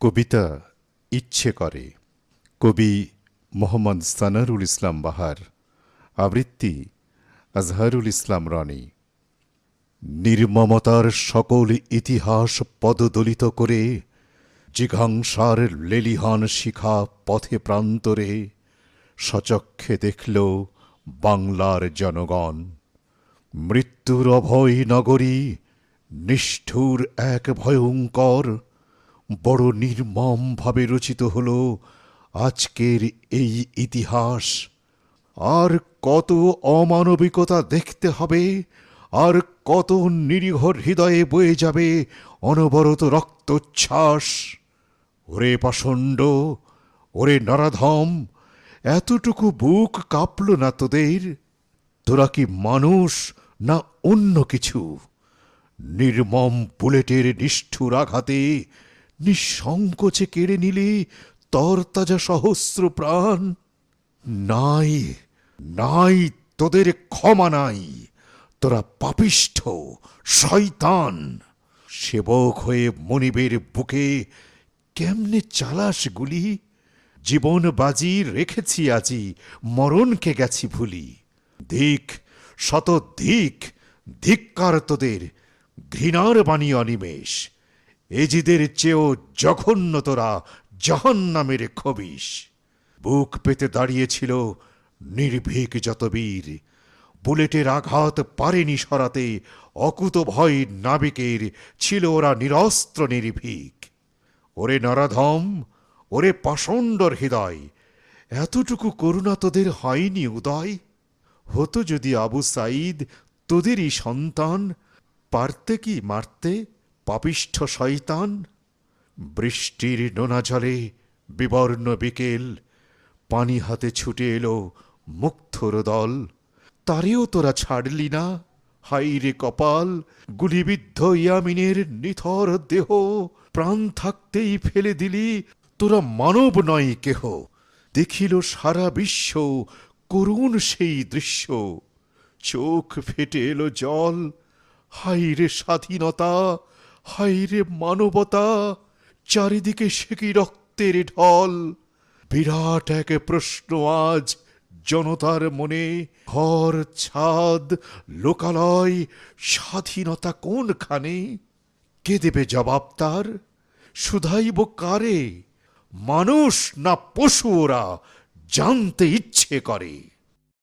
কবিতা ইচ্ছে করে। কবি মোহাম্মদ সানারুল ইসলাম বাহার, আবৃত্তি আজহারুল ইসলাম রনি। নির্মমতার সকল ইতিহাস পদদলিত করে, জিঘাংসার লেলিহান শিখা পথে প্রান্তরে, সচক্ষে দেখল বাংলার জনগণ। মৃত্যুর অভয় নগরী নিষ্ঠুর এক ভয়ঙ্কর বড় নির্মমভাবে রচিত হল আজকের এই ইতিহাস। আর কত অমানবিকতা দেখতে হবে, আর কত নিরীহ হৃদয়ে বয়ে যাবে অনবরত রক্তচ্ছ্বাস। ওরে পাষণ্ড, ওরে নরাধম, এতটুকু বুক কাঁপল না তোদের? তোরা কি মানুষ না অন্য কিছু? নির্মম বুলেটের নিষ্ঠুর আঘাতে নিঃসংকোচে কেড়ে নিলে তরতাজা সহস্র প্রাণ। নাই নাই তোদের ক্ষমা নাই, তোরা পাপিষ্ঠ, শয়তান। সেবক হয়ে মনিবের বুকে কেমনে চালাস গুলি? জীবন বাজি রেখেছি আজি, মরণকে গেছি ভুলি। দিক, শত দিক, ধিক্কার তোদের, ঘৃণার বাণী অনিমেষ। এজিদের চেয়েও জঘন্য তোরা জহন্নামের খবিস বুক পেতে দাঁড়িয়েছিল নির্ভীক যত বীর। বুলেটের আঘাত পারেনি সরাতে, অকুত ভয় নাবিকের ছিল ওরা নিরস্ত্র নির্ভীক। ওরে নরাধম, ওরে পাষণ্ডর হৃদয়, এতটুকু করুণা তোদের হয়নি উদয়। হতো যদি আবু সাইদ তোদেরই সন্তান, পারতে কি মারতে? পাপিষ্ঠ শয়তান, বৃষ্টির নোনা জলে বিবর্ণ বিকেল, পানি হাতে ছুটে এলো মুগ্ধর দল। তারেও তোরা ছাড়লি না হাই রে কপাল, গুলিবিদ্ধ ইয়ামিনের নিথর দেহ। প্রাণ থাকতেই ফেলে দিলি, তোরা মানব নয় কেহ। দেখিল সারা বিশ্ব করুণ সেই দৃশ্য। চোখ ফেটে এলো জল হাই রে স্বাধীনতা হাই রে মানবতা, চারিদিকে সে কি রক্তের ঢল? বিরাট এক প্রশ্ন আজ জনতার মনে। ঘর, ছাদ, লোকালয়, স্বাধীনতা কোনখানে? কে দেবে জবাব তার? শুধাইব কারে? মানুষ না পশু ওরা জানতে ইচ্ছে করে?